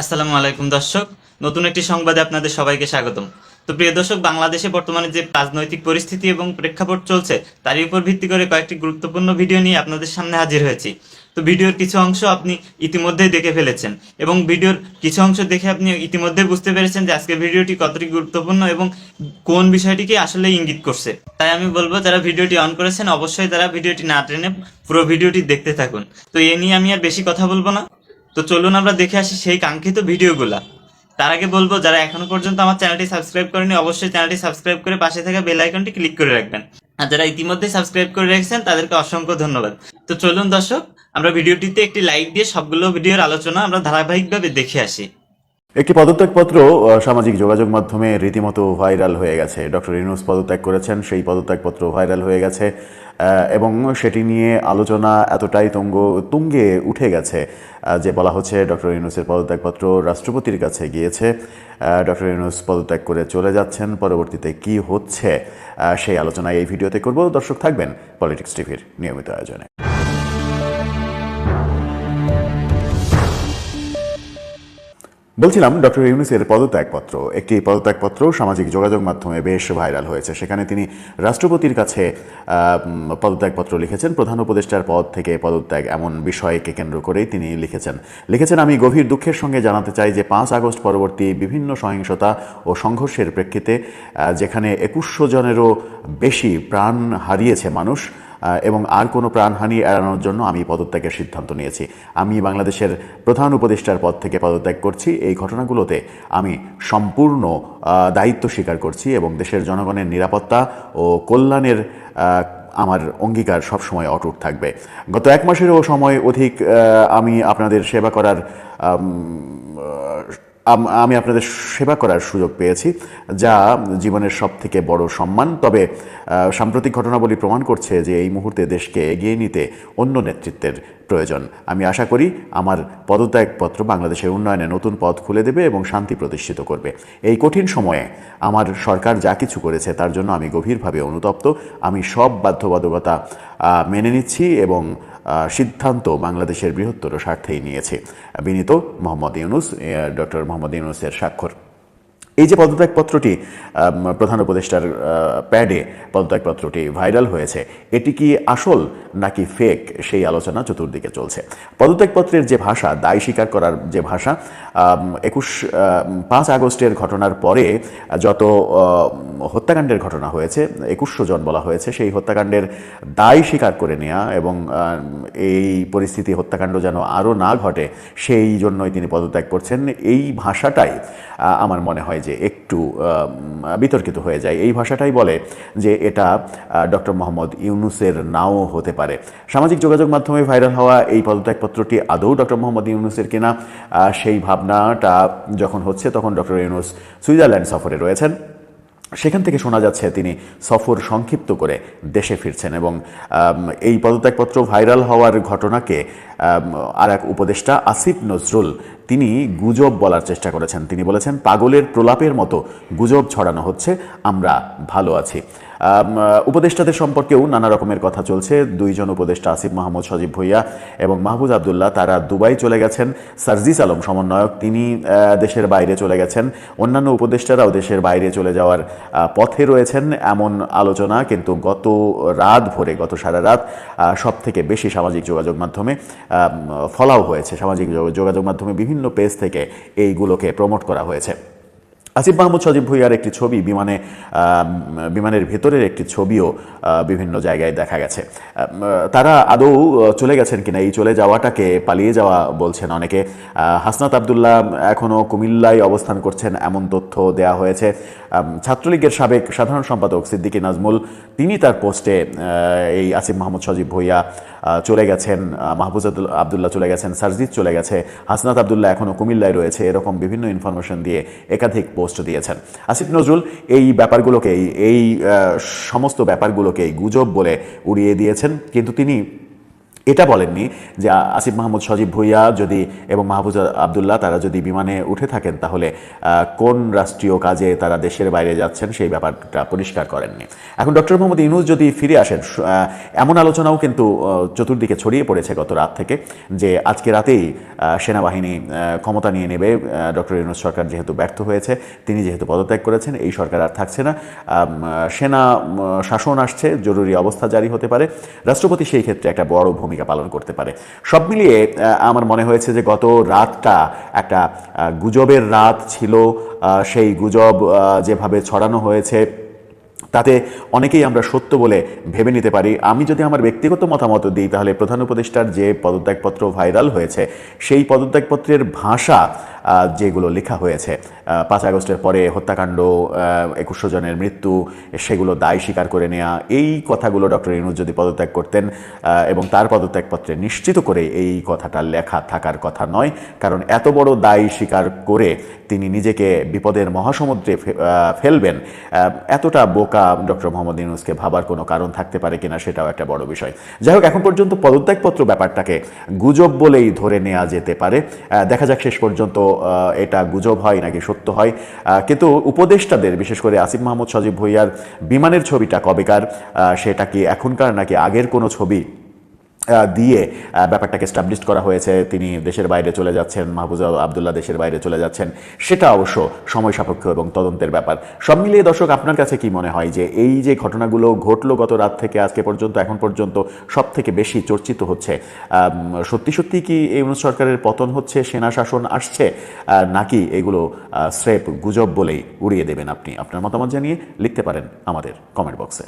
আসসালামু আলাইকুম, দর্শক। নতুন একটি সংবাদে আপনাদের সবাইকে স্বাগতম। তো প্রিয় দর্শক, বাংলাদেশে বর্তমানে যে রাজনৈতিক পরিস্থিতি এবং প্রেক্ষাপট চলছে তারই উপর ভিত্তি করে কয়েকটি গুরুত্বপূর্ণ ভিডিও নিয়ে আপনাদের সামনে হাজির হয়েছি। তো ভিডিওর কিছু অংশ আপনি ইতিমধ্যেই দেখে ফেলেছেন এবং ভিডিওর কিছু অংশ দেখে আপনি ইতিমধ্যে বুঝতে পেরেছেন যে আজকের ভিডিওটি কতটি গুরুত্বপূর্ণ এবং কোন বিষয়টিকে আসলে ইঙ্গিত করছে। তাই আমি বলব, যারা ভিডিওটি অন করেছেন, অবশ্যই তারা ভিডিওটি না টেনে পুরো ভিডিওটি দেখতে থাকুন। তো এ নিয়ে আমি আর বেশি কথা বলব না। তো চলুন আমরা দেখে আসি সেই কাঙ্ক্ষিত ভিডিওগুলা। তার আগে বলব, যারা এখনও পর্যন্ত আমার চ্যানেলটি সাবস্ক্রাইব করেনি, অবশ্যই চ্যানেলটি সাবস্ক্রাইব করে পাশে থাকা বেল আইকনটি ক্লিক করে রাখবেন। আর যারা ইতিমধ্যে সাবস্ক্রাইব করে রেখেছেন, তাদেরকে অসংখ্য ধন্যবাদ। তো চলুন দর্শক, আমরা ভিডিওটিতে একটি লাইক দিয়ে সবগুলো ভিডিওর আলোচনা আমরা ধারাবাহিকভাবে দেখে আসি। একটি পদত্যাগপত্র সামাজিক যোগাযোগ মাধ্যমে রীতিমতো ভাইরাল হয়ে গেছে। ডক্টর ইউনুস পদত্যাগ করেছেন, সেই পদত্যাগপত্র ভাইরাল হয়ে গেছে এবং সেটি নিয়ে আলোচনা এতটাই তুঙ্গ, তুঙ্গে উঠে গেছে যে বলা হচ্ছে ডক্টর ইউনুসের পদত্যাগপত্র রাষ্ট্রপতির কাছে গিয়েছে। ডক্টর ইউনুস পদত্যাগ করে চলে যাচ্ছেন, পরবর্তীতে কি হচ্ছে সেই আলোচনা এই ভিডিওতে করব। দর্শক থাকবেন পলিটিক্স টিভির নিয়মিত আয়োজনে। বলছিলাম, ডক্টর ইউনুসের পদত্যাগপত্র। একটি পদত্যাগপত্র সামাজিক যোগাযোগ মাধ্যমে বেশ ভাইরাল হয়েছে। সেখানে তিনি রাষ্ট্রপতির কাছে পদত্যাগপত্র লিখেছেন। প্রধান উপদেষ্টার পদ থেকে পদত্যাগ এমন বিষয়কে কেন্দ্র করেই তিনি লিখেছেন। লিখেছেন, আমি গভীর দুঃখের সঙ্গে জানাতে চাই যে পাঁচ আগস্ট পরবর্তী বিভিন্ন সহিংসতা ও সংঘর্ষের প্রেক্ষিতে যেখানে একুশশো জনেরও বেশি প্রাণ হারিয়েছে মানুষ এবং আর কোনো প্রাণহানি এড়ানোর জন্য আমি পদত্যাগের সিদ্ধান্ত নিয়েছি। আমি বাংলাদেশের প্রধান উপদেষ্টার পদ থেকে পদত্যাগ করছি। এই ঘটনাগুলোতে আমি সম্পূর্ণ দায়িত্ব স্বীকার করছি এবং দেশের জনগণের নিরাপত্তা ও কল্যাণের আমার অঙ্গীকার সবসময় অটুট থাকবে। গত এক মাসেরও সময় অধিক আমি আপনাদের সেবা করার আম, আপনাদের সেবা করার সুযোগ পেয়েছি যা জীবনের সব থেকে বড় সম্মান। তবে সাম্প্রতিক ঘটনাবলী প্রমাণ করছে যে এই মুহূর্তে দেশকে এগিয়ে নিতে অন্য নেতৃত্বের প্রয়োজন। আমি আশা করি আমার পদত্যাগপত্র বাংলাদেশের উন্নয়নে নতুন পথ খুলে দেবে এবং শান্তি প্রতিষ্ঠিত করবে। এই কঠিন সময়ে আমার সরকার যা কিছু করেছে তার জন্য আমি গভীরভাবে অনুতপ্ত। আমি সব বাধ্যবাধকতা মেনে নিচ্ছি এবং সিদ্ধান্ত বাংলাদেশের বৃহত্তর স্বার্থেই নিয়েছে। বিনীত মোহাম্মদ ইউনুস ডক্টর মোহাম্মদ ইউনুসের স্বাক্ষর। এই যে পদত্যাগপত্রটি প্রধান উপদেষ্টার প্যাডে পদত্যাগপত্রটি ভাইরাল হয়েছে, এটি কি আসল নাকি ফেক সেই আলোচনা চতুর্দিকে চলছে। পদত্যাগপত্রের যে ভাষা, দায় স্বীকার করার যে ভাষা একুশ পাঁচ আগস্টের ঘটনার পরে যত হত্যাকাণ্ডের ঘটনা হয়েছে, একুশশো জন বলা হয়েছে, সেই হত্যাকাণ্ডের দায় স্বীকার করে নেওয়া এবং এই পরিস্থিতি হত্যাকাণ্ড যেন আরও না ঘটে, সেই জন্যই তিনি পদত্যাগ করছেন। এই ভাষাটাই আমার মনে হয় যে একটু বিতর্কিত হয়ে যায়। এই ভাষাটাই বলে যে এটা ডক্টর মোহাম্মদ ইউনুসের নাও হতে পারে। সামাজিক যোগাযোগ মাধ্যমে ভাইরাল হওয়া এই পদত্যাগপত্রটি আদৌ ডক্টর মোহাম্মদ ইউনুসের কিনা সেই ভাবনাটা যখন হচ্ছে তখন ডক্টর ইউনুস সুইজারল্যান্ড সফরে রয়েছেন। সেখান থেকে শোনা যাচ্ছে তিনি সফর সংক্ষিপ্ত করে দেশে ফিরছেন এবং এই পদত্যাগপত্র ভাইরাল হওয়ার ঘটনাকে আর এক উপদেষ্টা আসিফ নজরুল তিনি গুজব বলার চেষ্টা করেছেন। তিনি বলেছেন, পাগলের প্রলাপের মতো গুজব ছড়ানো হচ্ছে, আমরা ভালো আছি। উপদেষ্টাদের সম্পর্কেও নানা রকমের কথা চলছে। দুইজন উপদেষ্টা, আসিফ মাহমুদ, সজীব ভুইয়া এবং মাহবুজ আবদুল্লাহ, তারা দুবাই চলে গেছেন। সার্জিস আলম সমন্বয়ক, তিনি দেশের বাইরে চলে গেছেন। অন্যান্য উপদেষ্টারাও দেশের বাইরে চলে যাওয়ার পথে রয়েছেন এমন আলোচনা, কিন্তু গত রাত ভোরে, গত সারা রাত সব থেকে বেশি সামাজিক যোগাযোগ মাধ্যমে ফলাও হয়েছে। সামাজিক যোগাযোগ মাধ্যমে বিভিন্ন পেজ থেকে এইগুলোকে প্রমোট করা হয়েছে। আসিফ মাহমুদ সজীব ভুইয়ার একটি ছবি বিমানে বিমানের ভেতরের একটি ছবিও বিভিন্ন জায়গায় দেখা গেছে। তারা আদৌ চলে গেছেন কিনা, এই চলে যাওয়াটাকে পালিয়ে যাওয়া বলছেন অনেকে। হাসনাত আবদুল্লাহ এখনও কুমিল্লায় অবস্থান করছেন, এমন তথ্য দেয়া হয়েছে। ছাত্রলীগের সাবেক সাধারণ সম্পাদক সিদ্দিকী নাজমুল তিনি তার পোস্টে এই আসিফ মাহমুদ সজীব ভুইয়া চলে গেছেন আহ, মাহবুজ আবদুল্লাহ চলে গেছেন সারজিৎ চলে গেছে হাসনাত আবদুল্লাহ এখনও কুমিল্লায় রয়েছে এরকম বিভিন্ন ইনফরমেশন দিয়ে একাধিক পোস্ট দিয়েছেন। আসিফ নজরুল এই ব্যাপারগুলোকে এই সমস্ত ব্যাপারগুলোকে গুজব বলে উড়িয়ে দিয়েছেন কিন্তু তিনি এটা বলেননি যে আসিফ মাহমুদ সজীব ভুইয়া যদি এবং মাহফুজ আবদুল্লাহ তারা যদি বিমানে উঠে থাকেন, তাহলে কোন রাষ্ট্রীয় কাজে তারা দেশের বাইরে যাচ্ছেন সেই ব্যাপারটা পরিষ্কার করেননি। এখন ডক্টর মোহাম্মদ ইউনুস যদি ফিরে আসেন এমন আলোচনাও কিন্তু চতুর্দিকে ছড়িয়ে পড়েছে গত রাত থেকে যে আজকে রাতেই সেনাবাহিনী ক্ষমতা নিয়ে নেবে ডক্টর ইউনুস সরকার যেহেতু ব্যর্থ হয়েছে, তিনি যেহেতু পদত্যাগ করেছেন, এই সরকার আর থাকছে না। সেনা শাসন আসছে, জরুরি অবস্থা জারি হতে পারে। রাষ্ট্রপতি সেই ক্ষেত্রে একটা বড় পালন করতে পারে। সব মিলিয়ে আমার মনে হয়েছে যে গত রাতটা একটা গুজবের রাত ছিল। সেই গুজব যেভাবে ছড়ানো হয়েছে, তাতে অনেকেই আমরা সত্য বলে ভেবে নিতে পারি। আমি যদি আমার ব্যক্তিগত মতামত দিই, তাহলে প্রধান উপদেষ্টার যে পদত্যাগপত্র ভাইরাল হয়েছে, সেই পদত্যাগপত্রের ভাষা যেগুলো লেখা হয়েছে। পাঁচ আগস্টের পরে হত্যাকাণ্ড একুশশো জনের মৃত্যু, সেগুলো দায় স্বীকার করে নেওয়া এই কথাগুলো ডক্টর ইনুজ যদি পদত্যাগ করতেন এবং তার পদত্যাগপত্রে নিশ্চিত করে এই কথাটা লেখা থাকার কথা নয়, কারণ এত বড় দায় স্বীকার করে তিনি নিজেকে বিপদের মহাসমুদ্রে ফেলবেন। এতটা বোকা ডক্টর মোহাম্মদ ইউনুসকে ভাবার কোনো কারণ থাকতে পারে কিনা সেটাও একটা বড় বিষয়। যাই হোক, এখন পর্যন্ত পদত্যাগপত্র ব্যাপারটাকে গুজব বলেই ধরে নেওয়া যেতে পারে। দেখা যাক শেষ পর্যন্ত এটা গুজব হয় নাকি সত্য হয়? কিন্তু উপদেষ্টাদের, বিশেষ করে আসিফ মাহমুদ সজীব ভুইয়ার বিমানের ছবিটা কবেকার? সেটা কি এখনকার নাকি আগের কোনো ছবি? দিয়ে ব্যাপারটাকে স্টাবলিশ করা হয়েছে। তিনি দেশের বাইরে চলে যাচ্ছেন মাহবুজা আবদুল্লাহ দেশের বাইরে চলে যাচ্ছেন। সেটা অবশ্য সময় সাপেক্ষ এবং তদন্তের ব্যাপার। সব মিলিয়ে দর্শক, আপনার কাছে কি মনে হয় যে এই যে ঘটনাগুলো ঘটলো গত রাত থেকে আজকে পর্যন্ত, এখন পর্যন্ত সব থেকে বেশি চর্চিত হচ্ছে সত্যি সত্যি কি এই ইউনূস সরকারের পতন হচ্ছে, সেনা শাসন আসছে নাকি এগুলো স্রেপ গুজব বলেই উড়িয়ে দেবেন আপনি? আপনার মতামত জানিয়ে লিখতে পারেন আমাদের কমেন্ট বক্সে